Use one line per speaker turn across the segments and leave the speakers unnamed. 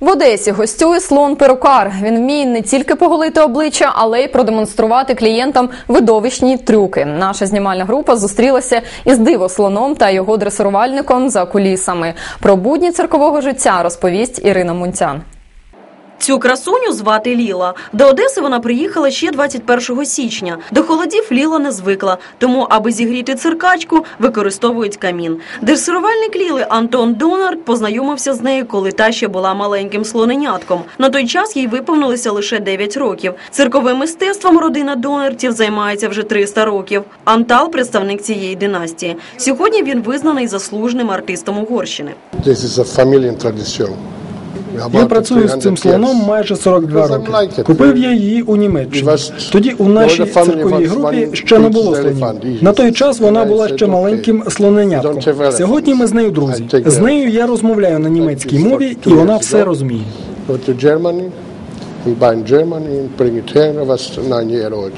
В Одесі гостює слон перукар. Він вміє не тільки поголити обличчя, але й продемонструвати клієнтам видовищні трюки. Наша знімальна група зустрілася із дивослоном та його дресирувальником за кулісами. Про будні циркового життя розповість Ірина Мунтян.
Цю красуню звати Ліла. До Одеси вона приїхала ще 21 січня. До холодів Ліла не звикла, тому, аби зігріти циркачку, використовують камін. Дресирувальник Ліли Антон Донард познайомився з нею, коли та ще була маленьким слоненятком. На той час їй виповнилося лише 9 років. Цирковим мистецтвом родина Донардів займається вже 300 років. Антал – представник цієї династії. Сьогодні він визнаний заслуженим артистом Угорщини.
A family tradition.
Я працюю з цим слоном майже 42 роки. Купив я її у Німеччині. Тоді у нашій цирковій групі ще не було слонів. На той час вона була ще маленьким слоненятком. Сьогодні ми з нею друзі. З нею я розмовляю на німецькій мові, і вона все розуміє.
Germany, we buy in Germany bring it here. I was nine year old.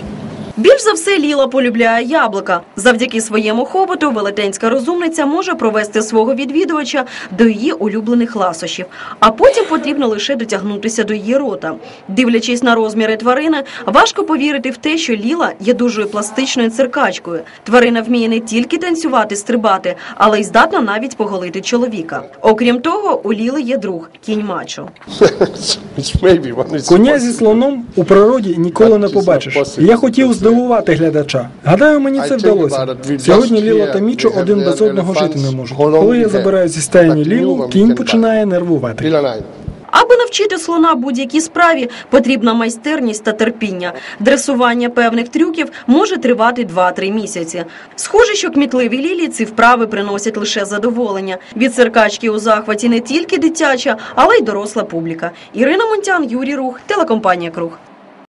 Більш за все Ліла полюбляє яблука. Завдяки своєму хоботу велетенська розумниця може провести свого відвідувача до її улюблених ласощів, а потім потрібно лише дотягнутися до її рота. Дивлячись на розміри тварини, важко повірити в те, що Ліла є дуже пластичною циркачкою. Тварина вміє не тільки танцювати, стрибати, але й здатна навіть поголити чоловіка. Окрім того, у Ліли є друг кінь мачо.
Коня зі слоном у природі ніколи не побачиш. Я хотів здивувати глядача. Гадаю, мені це вдалося. Сьогодні Ліла та Мічо один без одного жити не можуть. Коли я забираю зі стайні Лілу, кінь починає нервувати.
Аби навчити слона будь-якій справі, потрібна майстерність та терпіння. Дресування певних трюків може тривати 2-3 місяці. Схоже, що кмітливі лілі ці вправи приносять лише задоволення. Від циркачки у захваті не тільки дитяча, але й доросла публіка. Ірина Монтян, Юрій Рух, телекомпанія Круг.